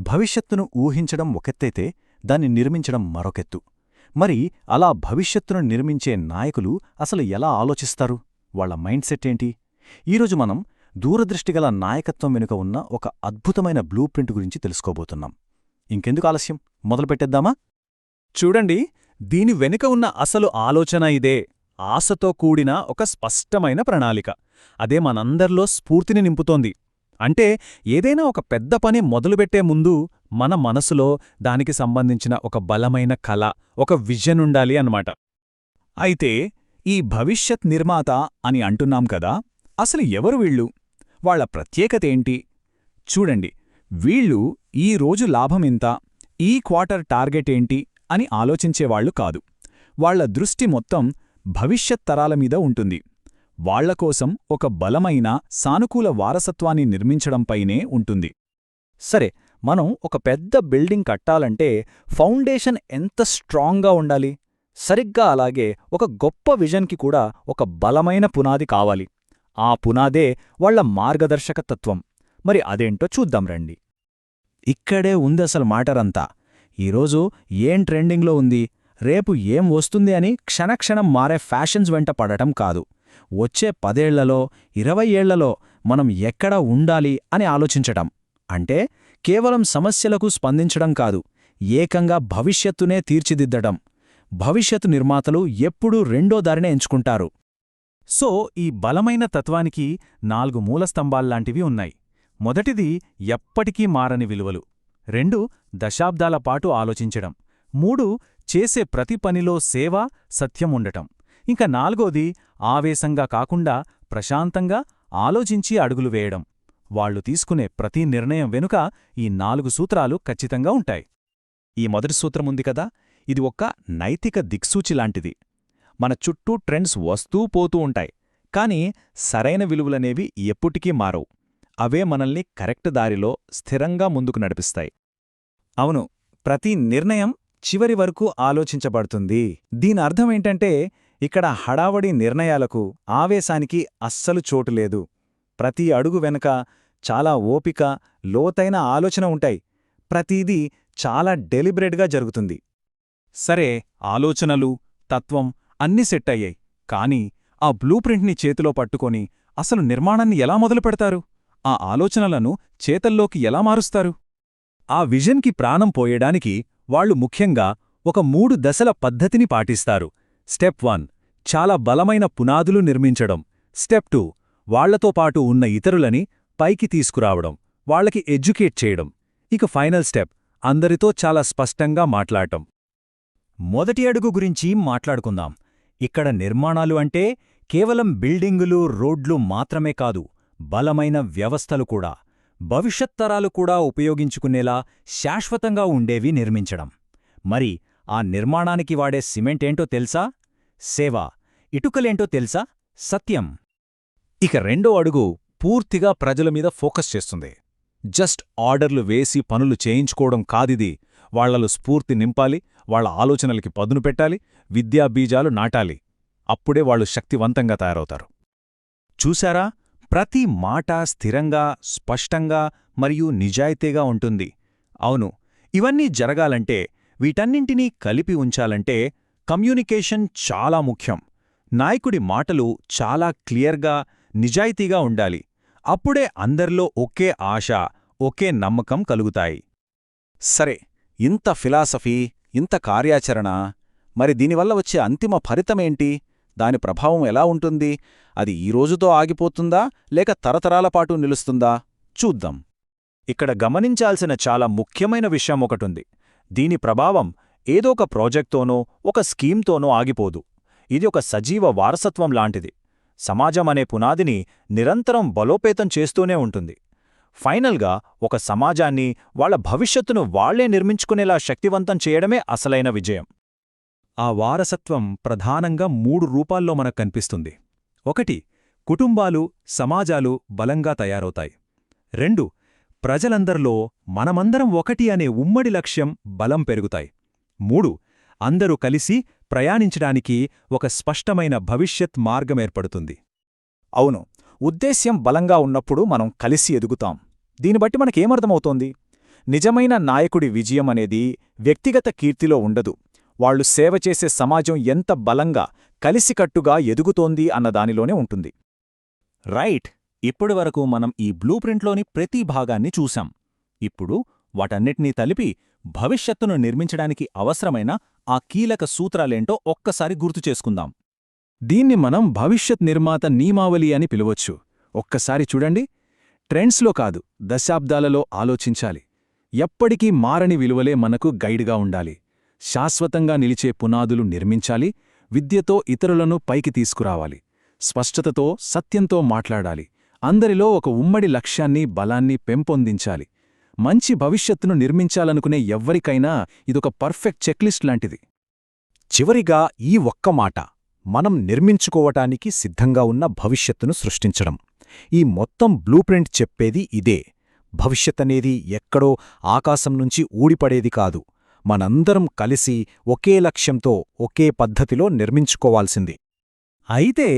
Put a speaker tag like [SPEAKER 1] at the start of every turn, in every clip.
[SPEAKER 1] భవిష్యత్తును ఊహించడం ఒకెత్తైతే దాన్ని నిర్మించడం మరొకెత్తు. మరి అలా భవిష్యత్తును నిర్మించే నాయకులు అసలు ఎలా ఆలోచిస్తారు? వాళ్ళ మైండ్ సెట్ ఏంటి? ఈరోజు మనం దూరదృష్టిగల నాయకత్వం వెనుక ఉన్న ఒక అద్భుతమైన బ్లూ ప్రింట్ గురించి తెలుసుకోబోతున్నాం. ఇంకెందుకు ఆలస్యం? మొదలుపెట్టేద్దామా
[SPEAKER 2] చూడండి దీని వెనుక ఉన్న అసలు ఆలోచన ఇదే. ఆశతో కూడిన ఒక స్పష్టమైన ప్రణాళిక. అదే మనందర్లో స్ఫూర్తిని నింపుతోంది. అంటే ఏదైనా ఒక పెద్ద పని మొదలుపెట్టే ముందు మన మనసులో దానికి సంబంధించిన ఒక బలమైన కళ ఒక విజన్ ఉండాలి అన్నమాట. అయితే ఈ భవిష్యత్ నిర్మాత అని అంటున్నాం కదా అసలు ఎవరు వీళ్ళు? వాళ్ళ ప్రత్యేకతేంటి చూడండి వీళ్ళు ఈ రోజు లాభమెంత ఈ క్వార్టర్ టార్గెట్ ఏంటి అని ఆలోచించేవాళ్ళు కాదు. వాళ్ళ దృష్టి మొత్తం భవిష్యత్ తరాల మీద ఉంటుంది. వాళ్ళకోసం ఒక బలమైన సానుకూల వారసత్వాన్ని నిర్మించడంపైనే ఉంటుంది.
[SPEAKER 3] సరే మనం ఒక పెద్ద బిల్డింగ్ కట్టాలంటే ఫౌండేషన్ ఎంత స్ట్రాంగ్గా ఉండాలి? సరిగ్గా అలాగే ఒక గొప్ప విజన్కి కూడా ఒక బలమైన పునాది కావాలి. ఆ పునాదే వాళ్ళ మార్గదర్శకతత్వం. మరి అదేంటో చూద్దాం రండి.
[SPEAKER 2] ఇక్కడే ఉందసలు మాటరంతా ఈరోజు ఏం ట్రెండింగ్లో ఉంది? రేపు ఏం వస్తుంది అని క్షణక్షణం మారే ఫ్యాషన్స్ వెంట పడటం కాదు. వచ్చే పదేళ్ళలో ఇరవై ఏళ్ళలో మనం ఎక్కడ ఉండాలి అని ఆలోచించటం. అంటే కేవలం సమస్యలకు స్పందించడం కాదు ఏకంగా భవిష్యత్తునే తీర్చిదిద్దడం భవిష్యత్తు నిర్మాతలు ఎప్పుడూ రెండో దారినే ఎంచుకుంటారు. సో ఈ బలమైన తత్వానికి నాలుగు మూలస్తంభాల్లాంటివి ఉన్నాయి. మొదటిది ఎప్పటికీ మారని విలువలు. రెండు దశాబ్దాల పాటు ఆలోచించడం మూడు చేసే ప్రతి పనిలో సేవ సత్యం ఉండటం. ఇంక నాలుగోది ఆవేశంగా కాకుండా ప్రశాంతంగా ఆలోచించి అడుగులు వేయడం. వాళ్ళు తీసుకునే ప్రతి నిర్ణయం వెనుక ఈ నాలుగు సూత్రాలు ఖచ్చితంగా ఉంటాయి. ఈ మొదటి సూత్రముంది కదా? ఇది ఒక్క నైతిక దిక్సూచి లాంటిది. మన చుట్టూ ట్రెండ్స్ వస్తూ పోతూ ఉంటాయి. కాని సరైన విలువలనేవి ఎప్పుటికీ మారవు. అవే మనల్ని కరెక్ట్ దారిలో స్థిరంగా ముందుకు నడిపిస్తాయి. అవును ప్రతి నిర్ణయం చివరి వరకు ఆలోచించబడుతుంది. దీని అర్థమేంటంటే ఇక్కడ హడావడి నిర్ణయాలకు ఆవేశానికి అస్సలు చోటులేదు ప్రతి అడుగు వెనుక చాలా ఓపిక లోతైన ఆలోచన ఉంటాయి. ప్రతీదీ చాలా డెలిబరేట్గా జరుగుతుంది. సరే ఆలోచనలు తత్వం అన్నీ సెట్ అయ్యాయి. కానీ ఆ బ్లూ ప్రింట్ని చేతిలో పట్టుకొని అసలు నిర్మాణాన్ని ఎలా మొదలుపెడతారు ఆ ఆలోచనలను చేతల్లోకి ఎలా మారుస్తారు? ఆ విజన్కి ప్రాణం పోయడానికి వాళ్ళు ముఖ్యంగా ఒక మూడు దశల పద్ధతిని పాటిస్తారు. స్టెప్ వన్ చాలా బలమైన పునాదులు నిర్మించడం. స్టెప్ టూ వాళ్ళతో పాటు ఉన్న ఇతరులని పైకి తీసుకురావడం వాళ్ళకి ఎడ్యుకేట్ చేయడం. ఇక ఫైనల్ స్టెప్ అందరితో చాలా స్పష్టంగా మాట్లాడటం. మొదటి అడుగు గురించి మాట్లాడుకుందాం. ఇక్కడ నిర్మాణాలు అంటే కేవలం బిల్డింగులు రోడ్లు మాత్రమే కాదు బలమైన వ్యవస్థలు కూడా. భవిష్యత్తరాలు కూడా ఉపయోగించుకునేలా శాశ్వతంగా ఉండేవి నిర్మించడం. మరి ఆ నిర్మాణానికి వాడే సిమెంటేంటో తెలుసా? సేవ. ఇటుకలేంటో తెలుసా? సత్యం. ఇక రెండో అడుగు పూర్తిగా ప్రజల మీద ఫోకస్ చేస్తుంది. జస్ట్ ఆర్డర్లు వేసి పనులు చేయించుకోవడం కాదిది. వాళ్ళలో స్ఫూర్తి నింపాలి వాళ్ళ ఆలోచనలకి పదును పెట్టాలి విద్యాబీజాలు నాటాలి. అప్పుడే వాళ్ళు శక్తివంతంగా తయారవుతారు. చూశారా? ప్రతి మాట స్థిరంగా స్పష్టంగా మరియు నిజాయితీగా ఉంటుంది. అవును ఇవన్నీ జరగాలంటే వీటన్నింటినీ కలిపి ఉంచాలంటే కమ్యూనికేషన్ చాలా ముఖ్యం. నాయకుడి మాటలు చాలా క్లియర్గా నిజాయితీగా ఉండాలి. అప్పుడే అందరిలో ఒకే ఆశ ఒకే నమ్మకం కలుగుతాయి. సరే ఇంత ఫిలాసఫీ ఇంత కార్యాచరణ మరి దీనివల్ల వచ్చే అంతిమ ఫలితమేంటి? దాని ప్రభావం ఎలా ఉంటుంది? అది ఈ రోజుతో ఆగిపోతుందా? లేక తరతరాల పాటు నిలుస్తుందా? చూద్దాం. ఇక్కడ గమనించాల్సిన చాలా ముఖ్యమైన విషయం ఒకటుంది. దీని ప్రభావం ఏదో ఒక ప్రాజెక్ట్తోనో ఒక స్కీమ్తోనో ఆగిపోదు. ఇది ఒక సజీవ వారసత్వం లాంటిది. సమాజం అనే పునాదిని నిరంతరం బలోపేతం చేస్తూనే ఉంటుంది. ఫైనల్గా ఒక సమాజాన్ని వాళ్ళ భవిష్యత్తును వాళ్ళే నిర్మించుకునేలా శక్తివంతం చేయడమే అసలైన విజయం. ఆ వారసత్వం ప్రధానంగా మూడు రూపాల్లో మనకు కనిపిస్తుంది. ఒకటి కుటుంబాలు సమాజాలు బలంగా తయారవుతాయి. రెండు ప్రజలందరిలో మనమందరం ఒకటి అనే ఉమ్మడి లక్ష్యం బలం పెరుగుతాయి. మూడు అందరూ కలిసి ప్రయాణించడానికి ఒక స్పష్టమైన భవిష్యత్ మార్గమేర్పడుతుంది అవును ఉద్దేశ్యం బలంగా ఉన్నప్పుడు మనం కలిసి ఎదుగుతాం. దీని బట్టి మనకేమర్థమవుతోంది?
[SPEAKER 3] నిజమైన నాయకుడి విజయం అనేది వ్యక్తిగత కీర్తిలో ఉండదు. వాళ్ళు సేవ చేసే సమాజం ఎంత బలంగా కలిసికట్టుగా ఎదుగుతోంది అన్నదానిలోనే ఉంటుంది.
[SPEAKER 1] రైట్ ఇప్పటి వరకు మనం ఈ బ్లూ ప్రింట్లోని ప్రతి భాగాన్ని చూశాం. ఇప్పుడు వాటన్నిటినీ తలిపి భవిష్యత్తును నిర్మించడానికి అవసరమైన ఆ కీలక సూత్రాలేంటో ఒక్కసారి గుర్తు చేసుకుందాం.
[SPEAKER 2] దీన్ని మనం భవిష్యత్ నిర్మాత నియమావళి అని పిలవచ్చు. ఒక్కసారి చూడండి. ట్రెండ్స్లో కాదు దశాబ్దాలలో ఆలోచించాలి. ఎప్పటికీ మారని విలువలే మనకు గైడ్గా ఉండాలి. శాశ్వతంగా నిలిచే పునాదులు నిర్మించాలి. విద్యతో ఇతరులను పైకి తీసుకురావాలి. స్పష్టతతో సత్యంతో మాట్లాడాలి. అందరిలో ఒక ఉమ్మడి లక్ష్యాన్ని బలాన్ని పెంపొందించాలి. మంచి భవిష్యత్తును నిర్మించాలనుకునే ఎవ్వరికైనా ఇదొక పర్ఫెక్ట్ చెక్లిస్ట్ లాంటిది.
[SPEAKER 3] చివరిగా ఈ ఒక్క మాట మనం నిర్మించుకోవటానికి సిద్ధంగా ఉన్న భవిష్యత్తును సృష్టించడం. ఈ మొత్తం బ్లూప్రింట్ చెప్పేది ఇదే. భవిష్యత్తనేది ఎక్కడో ఆకాశం నుంచి ఊడిపడేది కాదు. మనందరం కలిసి ఒకే లక్ష్యంతో ఒకే పద్ధతిలో నిర్మించుకోవాల్సింది.
[SPEAKER 2] అయితే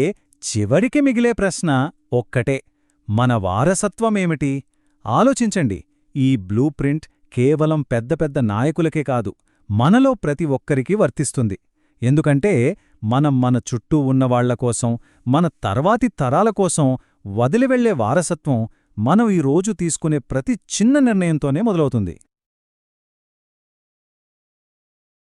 [SPEAKER 2] చివరికి మిగిలే ప్రశ్న ఒక్కటే. మన వారసత్వమేమిటి? ఆలోచించండి. ఈ బ్లూ ప్రింట్ కేవలం పెద్ద పెద్ద నాయకులకే కాదు మనలో ప్రతి ఒక్కరికి వర్తిస్తుంది. ఎందుకంటే మనం మన చుట్టూ ఉన్నవాళ్ళ కోసం మన తర్వాతి తరాల కోసం వదిలివెళ్ళే వారసత్వం మనం ఈ రోజు తీసుకునే ప్రతి చిన్న నిర్ణయంతోనే మొదలవుతుంది.